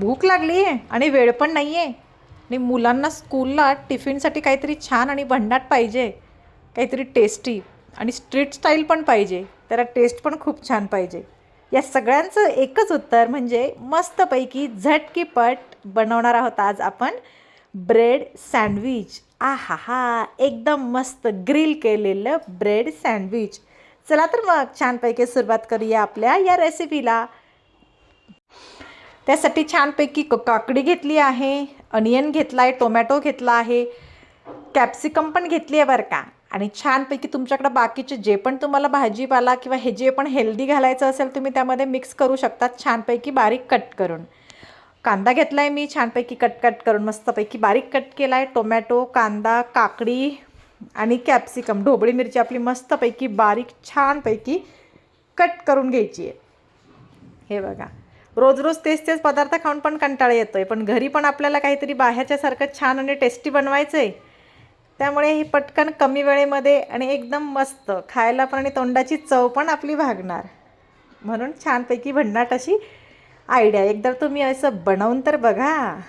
भूक लागली आहे आणि वेळ पण नाही आहे आणि मुलांना स्कूलला टिफिनसाठी काहीतरी छान आणि भन्नाट पाहिजे. काहीतरी टेस्टी आणि स्ट्रीट स्टाईल पण पाहिजे. त्याला टेस्ट पण खूप छान पाहिजे. या सगळ्यांचं एकच उत्तर म्हणजे मस्तपैकी झटकीपट बनवणार आहोत आज आपण ब्रेड सँडविच. आ हा हा एकदम मस्त ग्रिल केलेलं ब्रेड सँडविच. चला तर मग छानपैकी सुरुवात करूया आपल्या या रेसिपीला त्यासाठी छानपैकी क काकडी घेतली आहे अनियन घेतला आहे टोमॅटो घेतला आहे कॅप्सिकम पण घेतली आहे बरं का? आणि छानपैकी तुमच्याकडं बाकीचे जे पण तुम्हाला भाजीपाला किंवा हे जे पण हेल्दी घालायचं असेल तुम्ही त्यामध्ये मिक्स करू शकता छानपैकी बारीक कट करून. कांदा घेतला आहे मी छानपैकी कट कट करून मस्तपैकी बारीक कट केला आहे टोमॅटो कांदा काकडी आणि कॅप्सिकम ढोबळी मिरची आपली मस्तपैकी बारीक छानपैकी कट करून घ्यायची आहे. हे बघा. रोज रोज तेच तेच पदार्थ खाऊन पण कंटाळा येतो आहे पण घरी पण आपल्याला काहीतरी बाहेरच्यासारखं छान आणि टेस्टी बनवायचं आहे त्यामुळे हे पटकन कमी वेळेमध्ये आणि एकदम मस्त खायला पण आणि तोंडाची चव पण आपली भागणार. म्हणून छानपैकी भन्नाट अशी आयडिया एकदा तुम्ही असं बनवून तर बघा.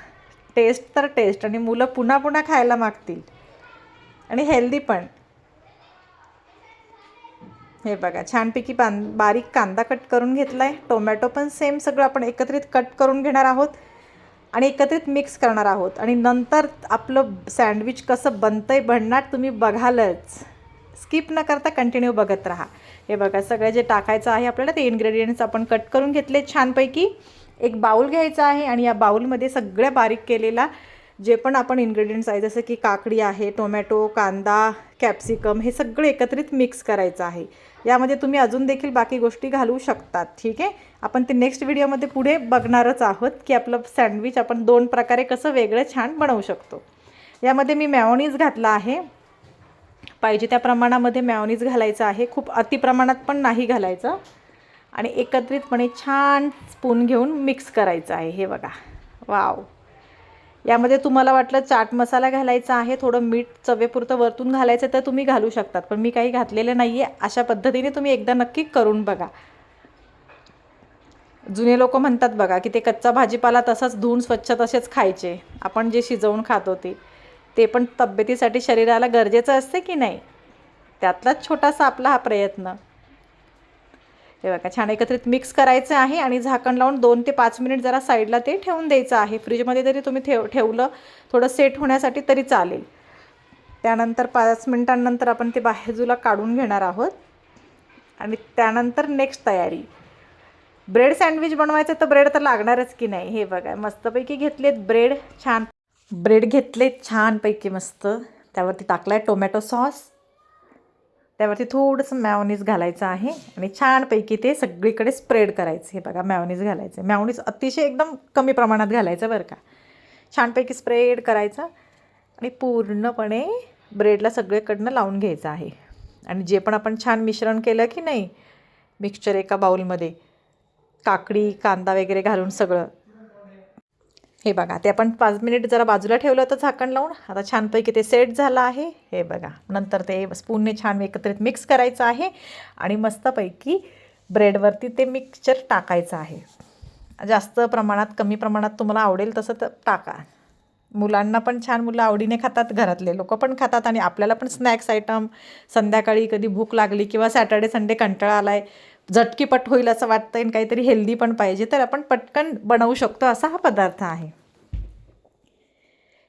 टेस्ट तर टेस्ट आणि मुलं पुन्हा पुन्हा खायला मागतील. आणि हेल्दी पण. हे बघा छानपैकी पान बारीक कांदा कट करून घेतला आहे टोमॅटो पण सेम सगळं आपण एकत्रित कट करून घेणार आहोत आणि एकत्रित मिक्स करणार आहोत. आणि नंतर आपलं सँडविच कसं बनतं आहे भन्नाट तुम्ही बघालच. स्किप न करता कंटिन्यू बघत राहा. हे बघा सगळं जे टाकायचं आहे आपल्याला ते इन्ग्रेडियंट्स आपण कट करून घेतले छानपैकी. एक बाऊल घ्यायचा आहे आणि या बाऊलमध्ये सगळ्या बारीक केलेला जे पण आपण इन्ग्रेडियंट्स आहे जसं की काकडी आहे टोमॅटो कांदा कॅप्सिकम हे सगळं एकत्रित मिक्स करायचं आहे. यामध्ये तुम्ही अजून देखील बाकी गोष्टी घालू शकतात ठीक आहे? आपण ते नेक्स्ट व्हिडिओमध्ये पुढे बघणारच आहोत की आपलं सँडविच आपण दोन प्रकारे कसं वेगळं छान बनवू शकतो. यामध्ये मी मॅओनीज घातला आहे. पाहिजे त्या प्रमाणामध्ये मॅओनीज घालायचं आहे. खूप अतिप्रमाणात पण नाही घालायचं. आणि एकत्रितपणे छान स्पून घेऊन मिक्स करायचं आहे. हे बघा. वाव यामध्ये तुम्हाला वाटलं चाट मसाला घालायचा आहे थोडं मीठ चवेपुरतं वरतून घालायचं तर तुम्ही घालू शकतात. पण मी काही घातलेलं नाही आहे अशा पद्धतीने तुम्ही एकदा नक्की करून बघा. जुने लोक म्हणतात बघा की ते कच्चा भाजीपाला तसाच धुवून स्वच्छ तसेच खायचे. आपण जे शिजवून खात होते ते पण तब्येतीसाठी शरीराला गरजेचं असते की नाही? त्यातलाच छोटासा आपला हा प्रयत्न. हे बघा छान एकत्रित मिक्स करायचं आहे आणि झाकण लावून दोन ते पाच मिनिट जरा साईडला ते ठेवून द्यायचं आहे. फ्रीजमध्ये जरी तुम्ही ठेव ठेवलं थोडं सेट होण्यासाठी तरी चालेल. त्यानंतर पाच मिनिटांनंतर आपण ते बाजूला काढून घेणार आहोत. आणि त्यानंतर नेक्स्ट तयारी. ब्रेड सँडविच बनवायचं तर ब्रेड तर लागणारच की नाही? हे बघा मस्तपैकी घेतलेत ब्रेड छान. ब्रेड घेतलेत छानपैकी मस्त. त्यावरती टाकला आहे टोमॅटो सॉस त्यावरती थोडंसं मॅओनीज घालायचं आहे आणि छानपैकी ते सगळीकडे स्प्रेड करायचं. हे बघा मॅओनीज घालायचं. मॅओनीज अतिशय एकदम कमी प्रमाणात घालायचं बरं का. छानपैकी स्प्रेड करायचं आणि पूर्णपणे ब्रेडला सगळीकडनं लावून घ्यायचं आहे. आणि जे पण आपण छान मिश्रण केलं की नाही मिक्सचर एका बाऊलमध्ये काकडी कांदा वगैरे घालून सगळं हे बघा ते आपण पाच मिनिट जरा बाजूला ठेवलं होतं झाकण लावून. आता छानपैकी ते सेट झालं आहे. हे बघा नंतर ते स्पूनने छान एकत्रित मिक्स करायचं आहे आणि मस्तपैकी ब्रेडवरती ते मिक्सचर टाकायचं आहे. जास्त प्रमाणात कमी प्रमाणात तुम्हाला आवडेल तसं तर टाका. मुलांना पण छान मुलं आवडीने खातात घरातले लोक पण खातात आणि आपल्याला पण स्नॅक्स आयटम संध्याकाळी कधी भूक लागली किंवा सॅटर्डे संडे कंटाळा आला आहे झटकीपट होईल असं वाटतं आणि काहीतरी हेल्दी पण पाहिजे तर आपण पटकन बनवू शकतो असा हा पदार्थ आहे.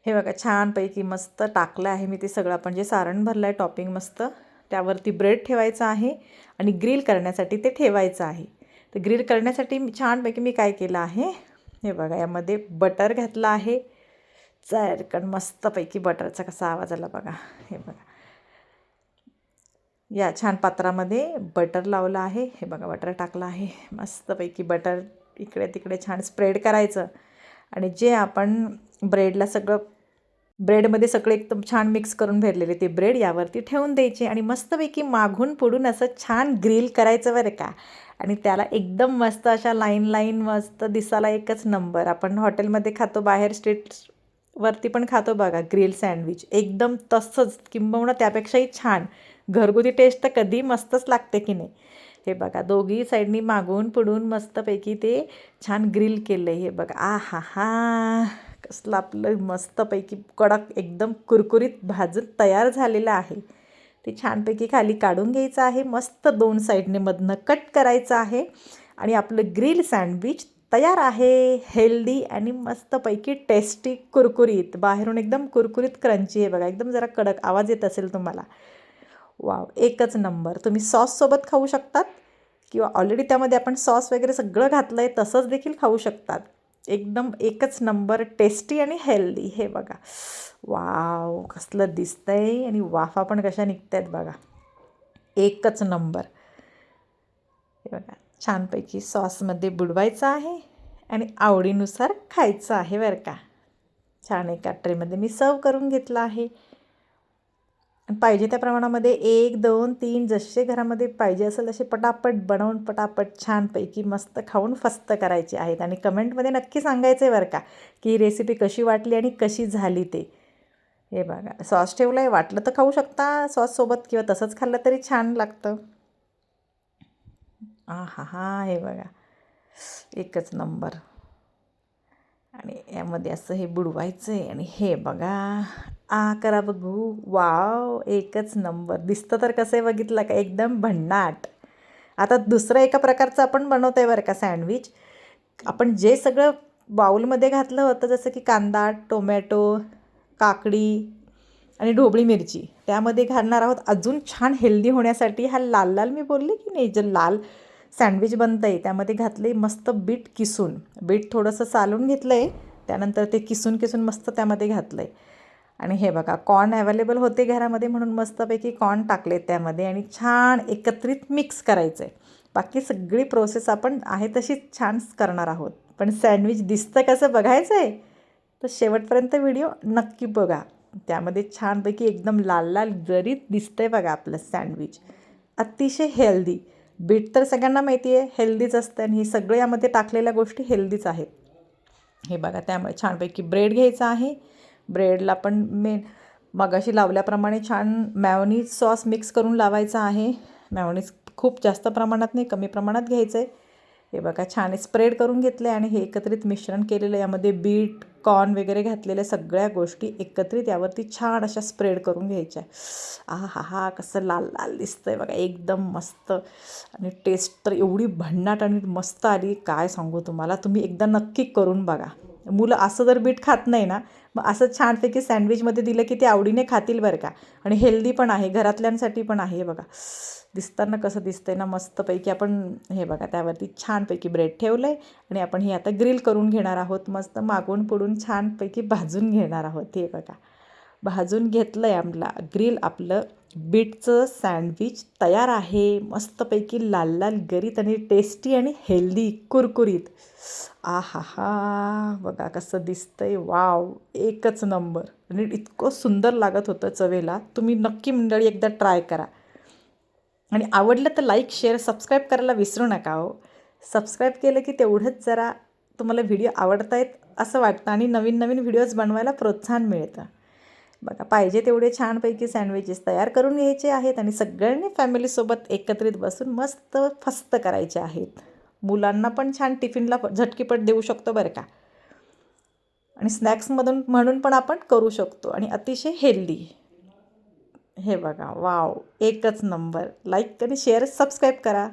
हे बघा छानपैकी मस्त टाकलं आहे मी ते सगळं. आपण जे सारण भरलं आहे टॉपिंग मस्त त्यावरती ब्रेड ठेवायचं आहे आणि ग्रिल करण्यासाठी ते ठेवायचं आहे. तर ग्रिल करण्यासाठी छानपैकी मी काय केलं आहे? हे बघा यामध्ये बटर घातलं आहे. चरकन मस्तपैकी बटरचा कसा आवाज आला बघा. हे बघा. या छान पात्रामध्ये बटर लावलं आहे. हे बघा बटर टाकलं आहे. मस्तपैकी बटर इकडे तिकडे छान स्प्रेड करायचं. आणि जे आपण ब्रेडला सगळं ब्रेडमध्ये सगळे एकदम छान मिक्स करून भरलेले ते ब्रेड यावरती ठेवून द्यायचे आणि मस्तपैकी मागून पुढून असं छान ग्रिल करायचं बरं का. आणि त्याला एकदम मस्त अशा लाईन लाईन मस्त दिसायला एकच नंबर. आपण हॉटेलमध्ये खातो बाहेर स्ट्रीट वरती पण खातो बघा ग्रिल सँडविच एकदम तसंच किंबहुना त्यापेक्षाही छान. घरगुती टेस्ट तर कधी मस्तच लागते की नाही. हे बघा दोघी साईडनी मागून पुढून मस्तपैकी ते छान ग्रिल केलं आहे हे बघा आ हा हा कसलं आपलं मस्तपैकी कडक एकदम कुरकुरीत भाजून तयार झालेलं आहे. ते छानपैकी खाली काढून घ्यायचं आहे. मस्त दोन साईडने मधनं कट करायचं आहे. आणि आपलं ग्रिल सँडविच तयार आहे हेल्दी आणि मस्तपैकी टेस्टी कुरकुरीत. बाहेरून एकदम कुरकुरीत क्रंची आहे बघा. एकदम जरा कडक आवाज येत असेल तुम्हाला. वाव एकच नंबर. तुम्ही सॉससोबत खाऊ शकतात किंवा ऑलरेडी त्यामध्ये आपण सॉस वगैरे सगळं घातलं आहे तसंच देखील खाऊ शकतात. एकदम एकच नंबर टेस्टी आणि हेल्दी. हे बघा. वाव कसलं दिसतंय आणि वाफा पण कशा निघत आहेत बघा. एकच नंबर. हे बघा. छानपैकी सॉसमध्ये बुडवायचं आहे आणि आवडीनुसार खायचं आहे बरं का. छान एका ट्रेमध्ये मी सर्व करून घेतलं आहे. पाहिजे त्या प्रमाणामध्ये एक दोन तीन जसे घरामध्ये पाहिजे असेल तसे पटापट बनवून पटापट छानपैकी मस्त खाऊन फस्त करायचे आहेत. आणि कमेंटमध्ये नक्की सांगायचं आहे बरं का की रेसिपी कशी वाटली आणि कशी झाली ते. हे बघा सॉस ठेवलं आहे वाटलं तर खाऊ शकता सॉससोबत किंवा तसंच खाल्लं तरी छान लागतं. आ हा हा हे बघा. एकच नंबर. आणि यामध्ये असं हे बुडवायचं आहे आणि हे बघा. आ करा बघू. वाव एकच नंबर. दिसतं तर कसं आहे बघितलं का? एकदम भन्नाट. आता दुसरं एका प्रकारचं आपण बनवतो आहे बरं का सँडविच. आपण जे सगळं बाऊलमध्ये घातलं होतं जसं की कांदा टोमॅटो काकडी आणि ढोबळी मिरची त्यामध्ये घालणार आहोत. अजून छान हेल्दी होण्यासाठी हा लाल लाल मी बोलले की नाही? जे लाल सँडविच बनतं आहे त्यामध्ये घातलं आहे मस्त बीट किसून. बीट थोडंसं चालून घेतलं आहे त्यानंतर ते किसून किसून मस्त त्यामध्ये घातलं आहे आणि हे बघा कॉर्न अवेलेबल होते घरामध्ये म्हणून मस्तपैकी कॉर्न टाकले त्यामध्ये आणि छान एकत्रित मिक्स करायचं आहे बाकी सगळी प्रोसेस आपण आहे तशीच छान करणार आहोत. पण सँडविच दिसतं कसं बघायचं आहे तर शेवटपर्यंत व्हिडिओ नक्की बघा. त्यामध्ये छानपैकी एकदम लाल लाल जरीत दिसतंय बघा आपलं सँडविच. अतिशय हेल्दी. बीट तर सगळ्यांना माहिती आहे हेल्दीच असतं आणि हे सगळं यामध्ये टाकलेल्या गोष्टी हेल्दीच आहेत. हे बघा त्यामुळे छानपैकी ब्रेड घ्यायचा आहे. ब्रेडला पण मेन मगाशी लावल्याप्रमाणे छान मॅवनीज सॉस मिक्स करून लावायचा आहे. मॅवनीज खूप जास्त प्रमाणात नाही कमी प्रमाणात घ्यायचं आहे हे बघा छान स्प्रेड करून घेतलं आहे आणि हे एकत्रित मिश्रण केलेलं यामध्ये बीट कॉर्न वगैरे घातलेल्या सगळ्या गोष्टी एकत्रित यावरती छान अशा स्प्रेड करून घ्यायच्या. आ हा हा कसं लाल लाल दिसतं आहे बघा एकदम मस्त. आणि टेस्ट तर एवढी भन्नाट आणि मस्त आली काय सांगू तुम्हाला? तुम्ही एकदा नक्की करून बघा. मुलं असं जर बीट खात नाही ना मग असं छानपैकी सँडविचमध्ये दिलं की ते आवडीने खातील बरं का. आणि हेल्दी पण आहे घरातल्यांसाठी पण आहे बघा. दिसताना कसं दिसतंय ना मस्तपैकी आपण हे बघा त्यावरती छानपैकी ब्रेड ठेवलं आहे आणि आपण हे आता ग्रिल करून घेणार आहोत मस्त मागून पुढून छानपैकी भाजून घेणार आहोत हे बघा. भाजून घेतलं आहे आपला ग्रिल आपलं. बीटचं सँडविच तयार आहे. मस्तपैकी लाल लाल गरीत आणि टेस्टी आणि हेल्दी कुरकुरीत. आ हा हा बघा कसं दिसतंय. वाव एकच नंबर. आणि इतकं सुंदर लागत होतं चवेला. तुम्ही नक्की मंडळी एकदा ट्राय करा. आणि आवडलं तर लाईक शेअर सबस्क्राईब करायला विसरू नका हो. सबस्क्राईब केलं की तेवढंच जरा तुम्हाला व्हिडिओ आवडतायत असं वाटतं आणि नवीन नवीन व्हिडिओज बनवायला प्रोत्साहन मिळतं. बघा पाहिजे तेवढे छानपैकी सँडविचेस तयार करून घ्यायचे आहेत आणि सगळ्यांनी फॅमिलीसोबत एकत्रित बसून मस्त फस्त करायचे आहेत. मुलांना पण छान टिफिनला झटकीपट देऊ शकतो बरं का? आणि स्नॅक्समधून म्हणून पण आपण करू शकतो आणि अतिशय हेल्दी हे बघा वाव एकच नंबर लाईक आणि शेअर सबस्क्राईब करा.